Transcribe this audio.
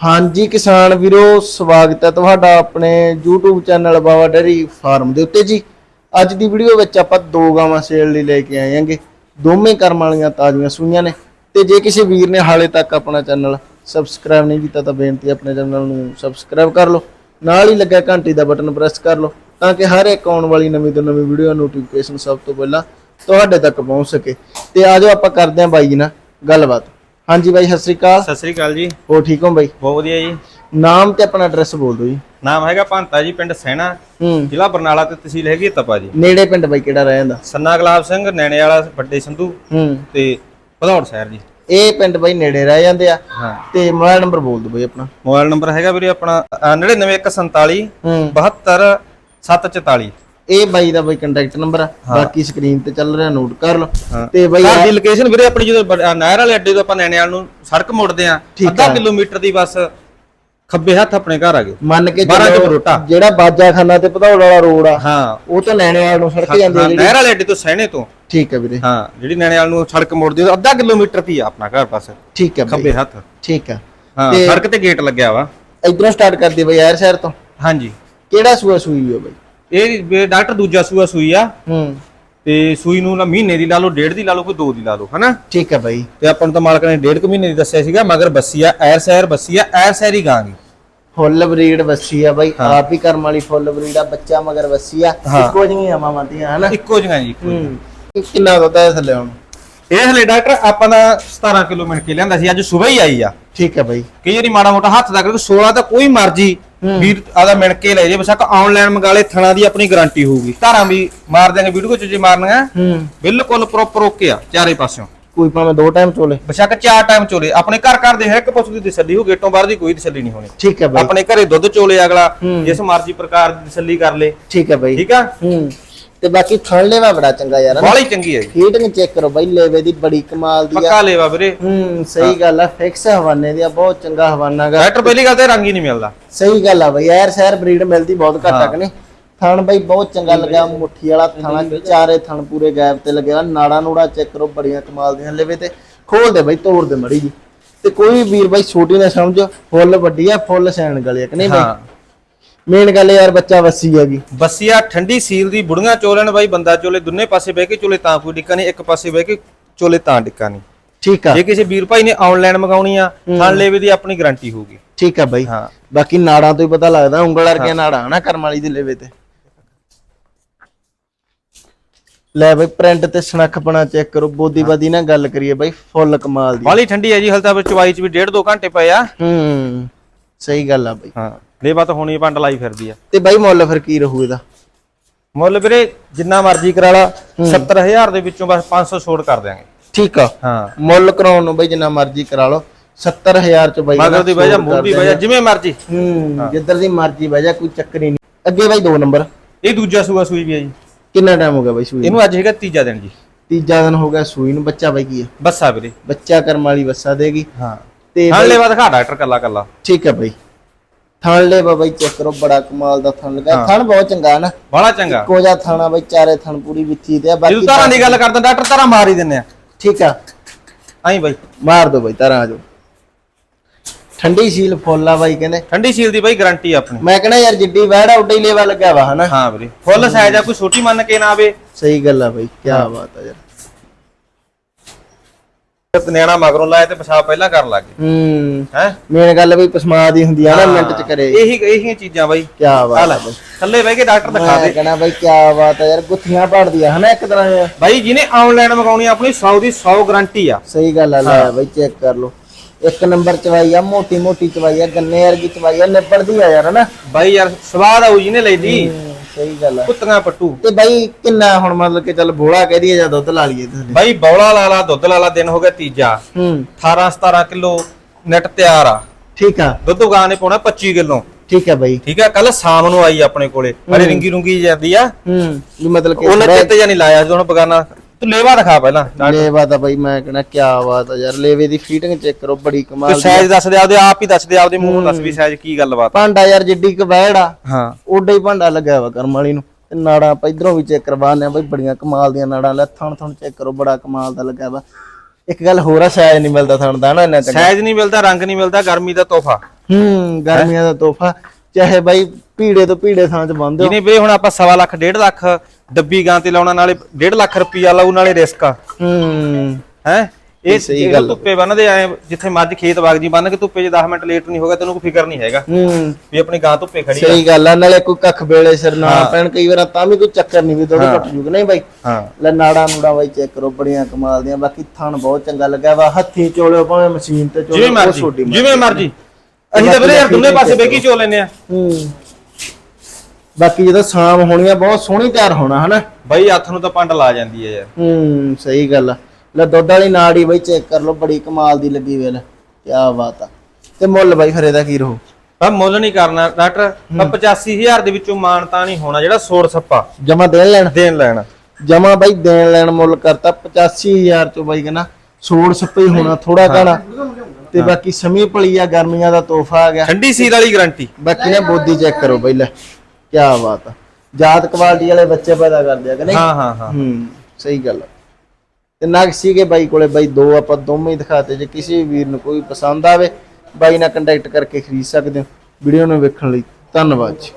ਹਾਂਜੀ ਕਿਸਾਨ ਵੀਰੋ, ਸਵਾਗਤ ਹੈ ਤੁਹਾਡਾ ਆਪਣੇ YouTube channel Baba dairy farm ਦੇ ਉੱਤੇ ਜੀ। ਅੱਜ ਦੀ ਵੀਡੀਓ ਵਿੱਚ ਆਪਾਂ ਦੋ ਗਾਵਾਂ ਸੇਲ ਲਈ ਲੈ ਕੇ ਆਏ ਹਾਂਗੇ। ਦੋਵੇਂ ਕਰਮ ਵਾਲੀਆਂ ਤਾਜ਼ੀਆਂ ਸੂਈਆਂ ਨੇ। ਤੇ ਜੇ ਕਿਸੇ ਵੀਰ ਨੇ ਹਾਲੇ ਤੱਕ ਆਪਣਾ ਚੈਨਲ ਸਬਸਕ੍ਰਾਈਬ ਨਹੀਂ ਕੀਤਾ ਤਾਂ ਬੇਨਤੀ ਆਪਣੇ ਚੈਨਲ ਨੂੰ ਸਬਸਕ੍ਰਾਈਬ ਕਰ ਲਓ। ਨਾਲ ਹੀ ਲੱਗਾ ਘੰਟੀ ਦਾ ਬਟਨ ਪ੍ਰੈਸ ਕਰ ਲਓ ਤਾਂ ਕਿ ਹਰ ਇੱਕ ਆਉਣ ਵਾਲੀ ਨਵੀਂ ਤੋਂ ਨਵੀਂ ਵੀਡੀਓ ਨੋਟੀਫਿਕੇਸ਼ਨ ਸਭ ਤੋਂ ਪਹਿਲਾਂ ਤੁਹਾਡੇ ਤੱਕ ਪਹੁੰਚ ਸਕੇ। ਤੇ ਆਜੋ ਆਪਾਂ ਕਰਦੇ ਹਾਂ ਬਾਈ ਜੀ ਨਾਲ ਗੱਲਬਾਤ। ਹਾਂਜੀ ਬਾਈ ਸਤਿ ਸ੍ਰੀ ਅਕਾਲ। ਸਤਿ ਸ੍ਰੀ ਅਕਾਲ ਜੀ। ਹੋ ਠੀਕ ਹੋ ਬਾਈ? ਬਹੁਤ ਵਧੀਆ ਜੀ। ਨਾਮ ਤੇ ਆਪਣਾ ਐਡਰੈਸ ਬੋਲ ਦਿਓ ਜੀ। ਨਾਮ ਹੈਗਾ ਭੰਤਾ ਜੀ ਪਿੰਡ ਸੈਣਾ। ਜ਼ਿਲ੍ਹਾ ਬਰਨਾਲਾ ਤੇ ਤਹਿਸੀਲ ਹੈਗੀ ਤਪਾ ਜੀ। ਨੇੜੇ ਪਿੰਡ ਬਾਈ ਕਿਹੜਾ ਰਹਿ ਜਾਂਦਾ ਸੰਨਾ ਗੁਲਾਬ ਸਿੰਘ ਨੈਣੇ ਵਾਲਾ ਵੱਡੇ ਸੰਧੂ ਤੇ ਭਦੌੜ ਸ਼ਹਿਰ ਜੀ। ਇਹ ਪਿੰਡ ਬਾਈ ਨੇੜੇ ਰਹਿ ਜਾਂਦੇ ਆ। ਤੇ ਮੋਬਾਈਲ ਨੰਬਰ ਬੋਲ ਦਿਓ ਬਾਈ ਆਪਣਾ। ਮੋਬਾਈਲ ਨੰਬਰ ਹੈਗਾ ਵੀਰੇ ਆਪਣਾ ਅਹ 99147 ਹੂੰ। 72 744 ਇਹ ਬਾਈ ਦਾ ਬਾਈ ਕੰਟੈਕਟ ਨੰਬਰ ਆ ਬਾਕੀ ਸਕਰੀਨ ਤੇ ਚੱਲ ਰਿਹਾ ਨੋਟ ਕਰ ਲਓ। ਤੇ ਬਾਈ ਘਰ ਦੀ ਲੋਕੇਸ਼ਨ ਵੀਰੇ ਆਪਣੀ ਜਦੋਂ ਨਹਿਰ ਵਾਲੇ ਅੱਡੇ ਤੋਂ ਆਪਾਂ ਨੈਣੇ ਵਾਲ ਨੂੰ ਸੜਕ ਮੁੜਦੇ ਆ ਅੱਧਾ ਆ। ਕਿਲੋਮੀਟਰ ਦੀ ਬਸ ਖੱਬੇ ਹੱਥ ਆਪਣੇ ਘਰ ਆ ਗਏ। ਮੰਨ ਕੇ 12 ਚੱਲੋ। ਜਿਹੜਾ ਬਾਜਾਖਾਨਾ ਤੇ ਭਦੌੜ ਵਾਲਾ ਰੋਡ ਆ ਹਾਂ। ਉਹ ਤਾਂ ਲੈਣੇ ਵਾਲ ਨੂੰ ਸੜਕ ਜਾਂਦੀ ਆ ਹਾਂ, ਨਹਿਰ ਵਾਲੇ ਅੱਡੇ ਤੋਂ ਸੈਣੇ ਤੋਂ। ਠੀਕ ਹੈ ਵੀਰੇ। ਹਾਂ ਜਿਹੜੀ ਨੈਣੇ ਵਾਲ ਨੂੰ ਸੜਕ ਮੁੜਦੀ ਉਹ ਅੱਧਾ ਕਿਲੋਮੀਟਰ ਦੀ ਆ ਆਪਣਾ ਘਰ ਬਸ। ਠੀਕ ਹੈ ਬਾਈ। ਖੱਬੇ ਹੱਥ। ਠੀਕ ਆ। ਹਾਂ ਸੜਕ ਤੇ ਗੇਟ ਲੱਗਿਆ ਵਾ। ਇਧਰੋਂ ਸਟਾਰਟ ਕਰਦੇ ਬਾਈ ਯਾਰ ਸ਼ਹਿਰ ਤੋਂ। ਹਾਂਜੀ। ਕਿਹੜਾ ਸੂਆ ਸੂਈ ਹੋ ਬਾਈ? ਇਹ ਡਾਕਟਰ ਦੂਜਾ ਸੂਆ ਸੂਈ ਆ। ਹੂੰ। ਤੇ ਸੂਈ ਨੂੰ ਨਾ ਮਹੀਨੇ ਦੀ ਲਾ ਲਓ ਡੇਢ ਦੀ ਲਾ ਲਓ ਕੋਈ ਦੋ ਦੀ ਲਾ ਲਓ ਹਨਾ? ਠੀਕ ਹੈ ਬਾਈ। ਤੇ ਆਪਾਂ ਨੂੰ ਤਾਂ ਮਾਲਕ ਨੇ ਡੇਢ ਕੁ ਮਹੀਨੇ ਦੀ ਦੱਸਿਆ ਸੀਗਾ ਮਗਰ ਬੱਸੀ ਆ ਐਰ ਸੈਰ ਬੱਸੀ ਆ ਐਰ ਸੈਰ ਹੀ ਗਾਂਗੀ ਫੁੱਲ ਬਰੀਡ ਵੱਸੀ ਆ ਬਾਈ ਆਪ ਹੀ ਕਰਮ ਵਾਲੀ ਫੁੱਲ ਬਰੀਡ ਆ ਬੱਚਾ ਮਗਰ ਵੱਸੀ ਆ। ਇੱਕੋ ਜਿਹੀਆਂ ਮਾਵਾਂ ਦੀਆਂ ਹਨਾ? ਇੱਕੋ ਜਿਹਾ ਜੀ ਕਿੰਨਾ ਦੁੱਧ ਹੈ ਥੱਲੇ ਹੁਣ? ਇਹ ਹਲੇ ਡਾਕਟਰ ਆਪਾਂ ਦਾ 17 ਕਿਲੋ ਮਿੰਟ ਕੇ ਲਿਆਂਦਾ ਸੀ ਅੱਜ ਸਵੇਰ ਹੀ ਆਈ ਆ। ਠੀਕ ਹੈ ਬਾਈ। ਕਈ ਵਾਰੀ ਮਾੜਾ ਮੋਟਾ ਹੱਥ ਦਾ ਕਰਕੇ 16 ਤਾਂ ਕੋਈ ਮਰਜ਼ੀ ਵੀਰ ਆਦਾ ਮਿਣ ਕੇ ਲੈ ਜੇ ਬਸ਼ੱਕ ਆਨਲਾਈਨ ਮੰਗਾ ਲੈ ਥਣਾ ਦੀ ਆਪਣੀ ਗਾਰੰਟੀ ਹੋਊਗੀ। ਧਾਰਾਂ ਵੀ ਮਾਰ ਦਿਆਂਗੇ ਵੀਡੀਓ ਚ ਜੇ ਮਾਰਨੀਆਂ ਹੂੰ। ਬਿਲਕੁਲ ਪ੍ਰੋਪਰ ਓਕੇ ਆ ਚਾਰੇ ਪਾਸਿਓਂ। ਕੋਈ ਭਾਵੇਂ ਦੋ ਟਾਈਮ ਚੋਲੇ। ਬਸ਼ੱਕ ਚਾਰ ਟਾਈਮ ਚੋਲੇ। ਆਪਣੇ ਘਰ ਘਰ ਦੇ ਹੈ ਇੱਕ ਪਸ਼ੂ ਦੀ ਤਸੱਲੀ ਹੋ ਗੇਟੋਂ ਬਾਹਰ ਦੀ ਕੋਈ ਤਸੱਲੀ ਨਹੀਂ ਹੋਣੀ। ਠੀਕ ਹੈ ਬਾਈ। ਆਪਣੇ ਘਰੇ ਦੁੱਧ ਚੋਲੇ ਅਗਲਾ। ਜਿਸ ਮਰਜ਼ੀ ਪ੍ਰਕਾਰ ਦੀ ਤਸੱਲੀ ਕਰ ਲੇ। ਠੀਕ ਹੈ ਬਾਈ। ਠੀਕ ਆ? ਹੂੰ। ਤੇ ਬਾਕੀ ਥਣ ਲੈਵਾ ਬੜਾ ਚੰਗਾ ਯਾਰ। ਬਾਲੀ ਚੰਗੀ ਹੈ ਜੀ ਫੀਡਿੰਗ ਚੈੱਕ ਕਰੋ ਬਾਈ ਲੇਵੇ ਦੀ ਬੜੀ ਕਮਾਲ ਦੀ ਆ। ਪੱਕਾ ਲੇਵਾ ਵੀਰੇ। ਹੂੰ ਸਹੀ ਗੱਲ ਆ ਫਿਕਸ ਹਵਾਨੇ ਦੀ ਆ ਬਹੁਤ ਚੰਗਾ ਹਵਾਨਾ ਗਾ। ਡਾਕਟਰ ਪਹਿਲੀ ਗੱਲ ਤੇ ਰੰਗ ਹੀ ਨਹੀਂ ਮਿਲਦਾ। ਸਹੀ ਗੱਲ ਆ ਬਈ ਯਾਰ ਸ਼ਹਿਰ ਬਰੀਡ ਮਿਲਦੀ ਬਹੁਤ ਘੱਟ ਆ ਕਿ ਨਹੀਂ? ਥਣ ਬਈ ਬਹੁਤ ਚੰਗਾ ਲੱਗਿਆ ਮੁੱਠੀ ਵਾਲਾ ਥਣਾ ਚਾਰੇ ਥਣ ਪੂਰੇ ਗੈਪ ਤੇ ਲੱਗਿਆ ਨਾੜਾ ਨੂੜਾ ਚੈੱਕ ਕਰੋ ਬੜੀਆਂ ਕਮਾਲ ਦੀਆਂ ਲੇਵੇ ਤੇ। ਖੋਲ ਦੇ ਬਈ ਤੋੜ ਦੇ ਮੜੀ ਜੀ। ਤੇ ਕੋਈ ਵੀਰ ਬਾਈ ਛੋਟੀ ਨਾ ਸਮਝ ਫੁੱਲ ਵੱਡੀ ਆ ਫੁੱਲ ਸੈਣ ਗਲੇ ਕਿ ਨਹੀਂ ਬਾਈ? ਮੇਨ ਗੱਲ ਯਾਰ ਬੱਚਾ ਵੱਸੀ ਹੈਗੀ ਬਸੀਆ ਠੰਡੀ ਸੀਲ ਦੀ ਬੁੜੀਆਂ ਚੋਲਣ ਬਾਈ ਬੰਦਾ ਚੋਲੇ ਦੋਨੇ ਪਾਸੇ ਬਹਿ ਕੇ ਚੋਲੇ ਤਾਂ ਕੋਈ ਡਿੱਕਾ ਨਹੀਂ ਇੱਕ ਪਾਸੇ ਬਹਿ ਕੇ ਚੋਲੇ ਤਾਂ ਡਿੱਕਾ ਨਹੀਂ। ਠੀਕ ਆ। ਜੇ ਕਿਸੇ ਵੀਰ ਭਾਈ ਨੇ ਆਨਲਾਈਨ ਮੰਗਾਉਣੀ ਆ ਥਣ ਲੇਵੇ ਦੀ ਆਪਣੀ ਗਾਰੰਟੀ ਹੋਊਗੀ। ਠੀਕ ਆ ਬਾਈ। ਹਾਂ। ਬਾਕੀ ਨਾੜਾਂ ਤੋਂ ਹੀ ਪਤਾ ਲੱਗਦਾ ਉਂਗਲ ਵਰਗੀਆਂ ਨਾੜਾਂ ਹਨਾ ਕਰਮ ਵਾਲੀ ਦੇ ਲੇਵੇ ਤੇ। ਲੈ ਬਈ ਪ੍ਰਿੰਟ ਤੇ ਸਨੱਖਪਣਾ ਚੈੱਕ ਕਰੋ ਬੋਦੀ ਬਾਦੀ ਨਾਲ ਗੱਲ ਕਰੀਏ ਬਾਈ ਫੁੱਲ ਕਮਾਲ ਦੀ। ਬਾਲੀ ਠੰਡੀ ਹੈ ਜੀ ਹਲ ਤਾਂ ਵਿੱਚ ਚਵਾਈ ਚ ਵੀ ਡੇਢ ਦੋ ਘੰਟੇ ਪਏ ਆ। ਹੂੰ। ਸਹੀ ਗੱਲ ਆ ਬਾਈ। ਹਾਂ। ਲੇਵਾ ਤਾਂ ਹੋਣੀ ਪੰਡ ਲਾਈ ਫਿਰਦੀ ਆ। ਤੇ ਬਾਈ ਮੁੱਲ ਫਿਰ ਕੀ ਰਹੂ ਇਹਦਾ? ਮੁੱਲ ਵੀਰੇ ਜਿੰਨਾ ਮਰਜ਼ੀ ਕਰਾ ਲਾ 70000 ਦੇ ਵਿੱਚੋਂ ਬਸ 500 ਛੋੜ ਕਰ ਦਿਆਂਗੇ। ਠੀਕ ਆ। ਹਾਂ। ਮੁੱਲ ਕਰਾਉਣ ਨੂੰ ਬਾਈ ਜਿੰਨਾ ਮਰਜ਼ੀ ਕਰਾ ਲਓ 70000 ਚ ਬਾਈ ਮਗਰ ਦੀ ਵਜ੍ਹਾ ਮੂੰਹ ਦੀ। ਵਜ੍ਹਾ ਜਿਵੇਂ ਮਰਜ਼ੀ। ਹੂੰ ਜਿੱਧਰ ਦੀ ਮਰਜ਼ੀ ਵਜ੍ਹਾ ਕੋਈ ਚੱਕਰ ਹੀ ਨਹੀਂ। ਅੱਗੇ ਬਾਈ ਦੋ ਨੰਬਰ। ਇਹ ਦੂਜਾ ਸੂਆ ਸੂਈ ਵੀ ਆ ਜੀ। ਕਿੰਨਾ ਟਾਈਮ ਹੋ ਗਿਆ ਬਾਈ ਸੂਈ? ਇਹਨੂੰ ਅੱਜ ਹੈਗਾ ਤੀਜਾ ਦਿਨ ਜੀ। ਤੀਜਾ ਦਿਨ ਹੋ ਗਿਆ ਸੂਈ ਨੂੰ। ਬੱਚਾ ਬਾਈ ਕੀ ਆ? ਬੱਸਾ ਵੀਰੇ। ਬੱਚਾ ਕਰਮ ਵਾਲੀ ਬੱਸਾ ਦੇਗੀ। ਹਾਂ। ਤੇ ਹਾਂ ਲੇਵਾ ਦਿਖਾ ਡਾਕਟਰ ਕੱਲਾ ਕੱਲਾ ਠੀਕ ਹੈ ਬਾਈ। ਥਣ ਲੈ ਬਾਈ ਚੈੱਕ ਕਰੋ ਬੜਾ ਕਮਾਲ ਦਾ ਥਣ ਲਗਾ। ਥਣ ਬਹੁਤ ਚੰਗਾ ਹੈ ਨਾ। ਬੜਾ ਚੰਗਾ। ਇੱਕੋ ਜਿਹਾ ਥਾਣਾ ਬਾਈ ਚਾਰੇ ਥਣ ਪੂਰੀ ਵਿੱਚੀ ਤੇ ਆ ਬਾਕੀ ਤਾਰਾਂ ਦੀ ਗੱਲ ਕਰਦਾ ਡਾਕਟਰ ਤਾਰਾਂ ਮਾਰ ਹੀ ਦਿੰਨੇ ਆ। ਠੀਕ ਆ। ਆਈ ਬਾਈ। ਮਾਰ ਦੋ ਬਾਈ ਤਾਰਾਂ ਆ ਜਾਓ। ਠੰਡੀ ਸੀਲ ਫੁੱਲ ਆ ਬਾਈ ਕਹਿੰਦੇ। ਠੰਡੀ ਸੀਲ ਦੀ ਬਾਈ ਗਾਰੰਟੀ ਆਪਣੀ। ਮੈਂ ਕਹਿੰਦਾ ਯਾਰ ਜਿੱਡੀ ਵੈੜ ਆ ਉੱਡਾ ਹੀ ਲੇਵਾ ਵਾ ਹਨਾ। ਹਾਂ ਵੀਰੇ। ਫੁੱਲ ਸਾਈਜ਼ ਆ ਕੋਈ ਛੋਟੀ ਮੰਨ ਕੇ ਨਾ ਆਵੇ। ਸਹੀ ਗੱਲ ਆ ਬਾਈ ਕੀ ਬਾਤ ਆ ਯਾਰ। ਨਿਆਣਾ ਮਗਰੋਂ ਲਾਇਆ ਤੇ ਪਿਸ਼ਾਬ ਪਹਿਲਾਂ ਕਰਨ ਲੱਗ ਗਏ। ਹੂੰ। ਹੈ? ਮੇਨ ਗੱਲ ਬਈ ਪਸਮਾ ਦੀ ਹੁੰਦੀ ਆ ਨਾ ਮਿੰਟ ਚ ਕਰੇ। ਇਹੀ ਇਹੀ ਚੀਜ਼ਾਂ ਬਾਈ। ਕੀ ਬਾਤ ਆ ਲੈ ਬਾਈ। ਥੱਲੇ ਬਹਿ ਕੇ ਡਾਕਟਰ ਦਿਖਾ ਦੇ। ਕਹਿੰਦਾ ਬਾਈ ਕੀ ਬਾਤ ਆ ਯਾਰ ਗੁੱਥੀਆਂ ਪੜਦੀਆਂ ਹਨਾ ਇੱਕ ਤਰ੍ਹਾਂ ਦੀਆਂ। ਬਾਈ ਜਿਹਨੇ ਆਨਲਾਈਨ ਮੰਗਾਉਣੀ ਆ, ਆਪਣੀ 100 ਦੀ 100 ਗਾਰੰਟੀ ਆ। ਸਹੀ ਗੱਲ ਆ ਲੈ ਬਾਈ ਚੈੱਕ ਕਰ ਲਓ। ਇੱਕ ਨੰਬਰ ਚਵਾਈ ਆ ਮੋਟੀ ਮੋਟੀ ਚਵਾਈ ਆ ਗੰਨੇ ਵਰਗੀ ਚਵਾਈ ਆ ਨਿਬੜਦੀ ਆ ਯਾਰ ਹਨਾ। ਬਾਈ ਯਾਰ ਸਵਾਦ ਆਊ ਜਿਹਨੇ ਲਈ ਦੀ ਹੂੰ, ਸਹੀ ਗੱਲ ਆ। ਕੁੱਤੀਆਂ ਪੱਟੂ। ਤੇ ਬਾਈ ਕਿੰਨਾ ਹੁਣ ਮਤਲਬ ਕਿ ਚੱਲ ਬੋਲਾ ਕਹਿ ਦਈਏ ਜਾਂ ਦੁੱਧ ਲਾ ਲਈਏ ਤੁਸੀਂ? ਬਾਈ ਬੌਲਾ ਲਾ ਲਾ ਦੁੱਧ ਲਾ ਲਾ ਦਿਨ ਹੋ ਗਿਆ ਤੀਜਾ। ਹੂੰ। 18 17 ਕਿਲੋ ਨੈਟ ਤਿਆਰ ਆ। ਠੀਕ ਆ। ਦੁੱਧ ਉਗਾਣੇ ਪਾਉਣਾ 25 ਕਿਲੋ। ਠੀਕ ਆ ਬਾਈ। ਠੀਕ ਆ ਕੱਲ ਸ਼ਾਮ ਨੂੰ ਆਈ ਆਪਣੇ ਕੋਲੇ। ਹਰੇ ਰਿੰਗੀ ਰੁੰਗੀ ਜਾਂਦੀ ਆ। ਹੂੰ ਵੀ ਮਤਲਬ ਕਿ ਉਹਨੇ ਚਿੱਤ ਜਾਂ ਨਹੀਂ ਲਾਇਆ ਜਦੋਂ ਬਗਾਨਾ ਤੂੰ ਲੇਵਾ ਦਿਖਾ ਪਹਿਲਾਂ ਲੇਵਾ ਤਾਂ ਬਾਈ ਮੈਂ ਕਹਿੰਦਾ ਕੀ ਬਾਤ ਆ ਯਾਰ ਲੇਵੇ ਦੀ ਫੀਟਿੰਗ ਚੈੱਕ ਕਰੋ ਬੜੀ ਕਮਾਲ ਦੀ ਸਾਈਜ਼ ਦੱਸ ਦੇ ਆਪਦੇ ਆਪ ਹੀ ਦੱਸ ਦੇ ਆਪਦੇ ਮੂੰਹ ਦੱਸ ਵੀ ਸਾਈਜ਼ ਕੀ ਗੱਲਬਾਤ ਭਾਂਡਾ ਯਾਰ ਜਿੱਡੀ ਕੁ ਵੈੜ ਆ ਹਾਂ। ਓਡਾ ਹੀ ਭਾਂਡਾ ਲੱਗਿਆ ਵਾ ਕਰਮ ਵਾਲੀ ਨੂੰ। ਤੇ ਨਾੜਾਂ ਆਪਾਂ ਇਧਰੋਂ ਵੀ ਚੈੱਕ ਕਰਵਾਉਂਦੇ ਆ ਬਈ ਬੜੀਆਂ ਕਮਾਲ ਦੀਆਂ ਨਾੜਾਂ ਲੈ ਥਣ ਥਣ ਚੈੱਕ ਕਰੋ ਬੜਾ ਕਮਾਲ ਦਾ ਲੱਗਿਆ ਵਾ। ਇੱਕ ਗੱਲ ਹੋਰ ਆ ਸਾਇਜ਼ ਨਹੀਂ ਮਿਲਦਾ ਥਣ ਦਾ ਨਾ ਇੰਨਾ ਚੰਗਾ। ਸਾਈਜ਼ ਨਹੀਂ ਮਿਲਦਾ ਰੰਗ ਨਹੀਂ ਮਿਲਦਾ ਗਰਮੀ ਦਾ ਤੋਹਫਾ। ਹੂੰ ਗਰਮੀਆਂ ਦਾ ਤੋਹਫਾ। ਚਾਹੇ ਬਾਈ ਭੀੜੇ ਤੋਂ ਭੀੜੇ ਥਾਂ 'ਚ ਬੰਦ ਹੋ ਜਿਹਨੇ ਵੀਰੇ ਹੁਣ ਆਪਾਂ ਸਵਾ ਲੱਖ ਡੇਢ ਲੱਖ ਡੱਬੀ ਗਾਂ ਤੇ ਲਾਉਣਾ ਨਾਲੇ ਡੇਢ ਲੱਖ ਰੁਪਈਆ ਲਾਉ ਨਾਲੇ ਰਿਸਕ ਆ। ਹੂੰ। ਹੈ? ਇਹ ਸਹੀ ਗੱਲ। ਧੁੱਪੇ ਬੰਨਦੇ ਆਏ ਜਿੱਥੇ ਮਰਜ ਖੇਤ ਵਗ ਜੀ ਬੰਨ ਕੇ ਧੁੱਪੇ 'ਚ 10 ਮਿੰਟ ਲੇਟ ਨਹੀਂ ਹੋਗਾ ਤੈਨੂੰ ਕੋਈ ਫਿਕਰ ਨਹੀਂ ਹੈਗਾ ਹੂੰ। ਵੀ ਆਪਣੀ ਗਾਂ ਧੁੱਪੇ ਖੜੀ ਸਹੀ ਗੱਲ ਆ ਨਾਲੇ ਕੋਈ ਕੱਖ ਵੇਲੇ ਸਿਰ ਨਾ ਪੈਣ ਕਈ ਵਾਰ ਤਾਂ ਵੀ ਕੋਈ ਚੱਕਰ ਨਹੀਂ ਵੀ ਥੋੜੀ ਟੁੱਟ ਜੂਗ ਨਹੀਂ ਬਾਈ ਹਾਂ। ਲੈ ਨਾੜਾ ਨੂੜਾ ਬਾਈ ਚੈੱਕ ਕਰੋ ਬੜੀਆਂ ਕਮਾਲ ਦੀਆਂ ਬਾਕੀ ਥਣ ਬਹੁਤ ਚੰਗਾ ਲੱਗਾ ਵਾ ਹੱਥੀ ਚੋਲਿਓ ਭਾਵੇਂ ਮਸ਼ੀਨ ਤੇ ਚੋਲਿਓ ਜਿਵੇਂ ਮਰਜ਼ੀ। ਜਿਵੇਂ ਮਰਜ਼ੀ। ਅਸੀਂ ਤਾਂ ਵੀਰੇ ਯਾਰ ਦੋਨੇ ਪਾਸੇ ਬੇਕੀ ਚੋ ਲੈਨੇ ਆ। ਹੂੰ। ਬਾਕੀ ਜਦੋਂ ਸ਼ਾਮ ਹੋਣੀ ਆ ਬਹੁਤ ਸੋਹਣੀ ਤਿਆਰ ਹੋਣਾ ਹਨਾ? ਬਾਈ ਹੱਥ ਨੂੰ ਤਾਂ ਪੰਡ ਲਾ ਜਾਂਦੀ ਹੈ ਯਾਰ। ਹੂੰ ਸਹੀ ਗੱਲ ਆ। ਲੈ ਦੁੱਧ ਵਾਲੀ ਨਾੜੀ ਬਾਈ ਚੈੱਕ ਕਰ ਲਓ ਬੜੀ ਕਮਾਲ ਦੀ ਲੱਗੀ ਵੇਲ। ਕੀ ਬਾਤ ਆ। ਤੇ ਮੁੱਲ ਬਾਈ ਫਿਰ ਇਹਦਾ ਕੀ ਰਹੂ? ਆ ਮੁੱਲ ਨਹੀਂ ਕਰਨਾ ਡਾਕਟਰ। ਮੈਂ 85000 ਦੇ ਵਿੱਚੋਂ ਮਾਨਤਾ ਨਹੀਂ ਹੋਣਾ ਜਿਹੜਾ ਸੋਰ ਸੱਪਾ। ਜਮਾ ਦੇਣ ਲੈਣ? ਦੇਣ ਲੈਣਾ। ਜਮਾ ਬਾਈ ਦੇਣ ਲੈਣ ਮੁੱਲ ਕਰਤਾ 85000 ਚੋਂ ਬਾਈ ਕਹਿੰਦਾ ਸੋੜ ਸੱਪੇ ਹੀ ਹੋਣਾ ਥੋੜਾ ਘਣਾ ਤੇ ਬਾਕੀ ਸਮੀ ਭਲੀ ਆ ਗਰਮੀਆਂ ਦਾ ਤੋਹਫਾ ਆ ਗਿਆ। ਠੰਡੀ ਸੀਲ ਵਾਲੀ ਗਾਰੰਟੀ। ਬਾਕੀ ਨੇ ਬੋਦੀ ਚੈੱਕ ਕਰੋ ਬਾਈ ਲੈ ਕੀ ਬਾਤ ਆ। ਜਾਤ ਕੁਆਲਿਟੀ ਵਾਲੇ ਬੱਚੇ ਪੈਦਾ ਕਰਦੇ ਆ ਕਿ ਨਹੀਂ? ਹਾਂ ਹਾਂ ਹਾਂ। ਹੂੰ ਸਹੀ ਗੱਲ ਆ। ਤੇ ਨਗ ਸੀਗੇ ਬਾਈ ਕੋਲੇ ਬਾਈ ਦੋ ਆਪਾਂ ਦੋਵੇਂ ਹੀ ਦਿਖਾਤੇ ਜੇ ਕਿਸੇ ਵੀਰ ਨੂੰ ਕੋਈ ਪਸੰਦ ਆਵੇ ਬਾਈ ਨਾਲ ਕੰਟੈਕਟ ਕਰਕੇ ਖਰੀਦ ਸਕਦੇ ਹੋ। ਵੀਡੀਓ ਨੂੰ ਵੇਖਣ ਲਈ ਧੰਨਵਾਦ ਜੀ।